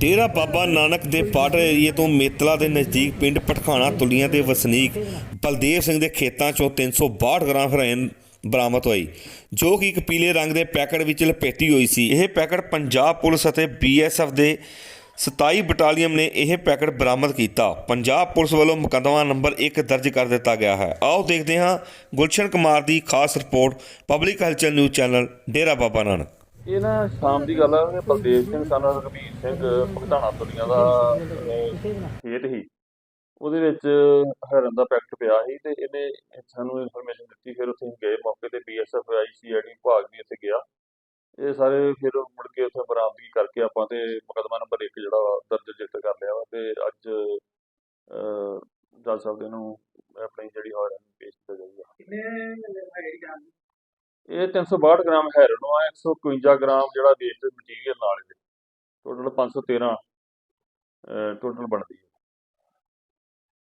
ਡੇਰਾ ਬਾਬਾ ਨਾਨਕ ਦੇ ਬਾਰਡਰ ਏਰੀਏ ਤੋਂ ਮੇਤਲਾ ਦੇ ਨਜ਼ਦੀਕ ਪਿੰਡ ਪਟਖਾਣਾ ਤੁਲੀਆਂ ਦੇ ਵਸਨੀਕ ਬਲਦੇਵ ਸਿੰਘ ਦੇ ਖੇਤਾਂ ਚੋਂ 362 ਗ੍ਰਾਮ ਹੈਰੋਇਨ ਬਰਾਮਦ ਹੋਈ, ਜੋ ਕਿ ਇੱਕ ਪੀਲੇ ਰੰਗ ਦੇ ਪੈਕਟ ਵਿੱਚ ਲਪੇਟੀ ਹੋਈ ਸੀ। ਇਹ ਪੈਕਟ ਪੰਜਾਬ ਪੁਲਿਸ ਅਤੇ ਬੀਐਸਐਫ ਦੇ 27 ਬਟਾਲੀਅਨ ਨੇ ਇਹ ਪੈਕਟ ਬਰਾਮਦ ਕੀਤਾ। ਪੰਜਾਬ ਪੁਲਿਸ ਵੱਲੋਂ ਮੁਕੱਦਮਾ ਨੰਬਰ 1 ਦਰਜ ਕਰ ਦਿੱਤਾ ਗਿਆ ਹੈ। ਆਓ ਦੇਖਦੇ ਹਾਂ ਗੁਲਸ਼ਨ ਕੁਮਾਰ ਦੀ ਖਾਸ report, public Halchal news channel, Dera Baba Nanak. ਇਹ ਨਾ ਸ਼ਾਮ ਦੀ ਗੱਲ ਆ ਬਲਦੇਵ ਸਿੰਘ ਸਨ ਰਘਬੀਰ ਸਿੰਘ ਭਗਤਾਣਾ ਤੁਲੀਆਂ ਦਾ ਖੇਤ ਸੀ ਉਹਦੇ ਵਿੱਚ ਹਰਨ ਦਾ ਪੈਕਟ ਪਿਆ ਸੀ ਤੇ ਇਹਨੇ ਸਾਨੂੰ ਇਨਫੋਰਮੇਸ਼ਨ ਦਿੱਤੀ ਫਿਰ ਉੱਥੇ ਗਏ ਮੌਕੇ ਤੇ ਬੀਐਸਐਫ ਆਈਸੀਆਈਡੀ ਵਿਭਾਗ ਵੀ ਉੱਥੇ ਗਿਆ। ਇਹ ਸਾਰੇ ਫਿਰ ਮੁੜ ਕੇ ਉੱਥੇ ਬਰਾਮਦਗੀ ਕਰਕੇ ਆਪਾਂ ਤੇ ਮੁਕੱਦਮਾ ਨੰਬਰ 1 ਜਿਹੜਾ ਦਰਜ ਜਿੱਤ ਕਰ ਲਿਆ ਵਾ ਤੇ ਅੱਜ ਅਹ, ਜੱਜ ਸਾਹਿਬ ਦੇ ਨੂੰ ਆਪਣੀ ਜਿਹੜੀ ਹੋਇਆ ਪੇਸ਼ ਕੀਤਾ ਜਾਊਗਾ ਕਿੰਨੇ ਇਹ 362 ਗ੍ਰਾਮ ਹੈਰੋਨ ਆ 151 ਗ੍ਰਾਮ ਜਿਹੜਾ ਵੇਸਟ ਮਟੀਰੀਅਲ ਨਾਲ ਇਹਦੇ ਟੋਟਲ 513 ਟੋਟਲ ਬਣਦੀ ਹੈ।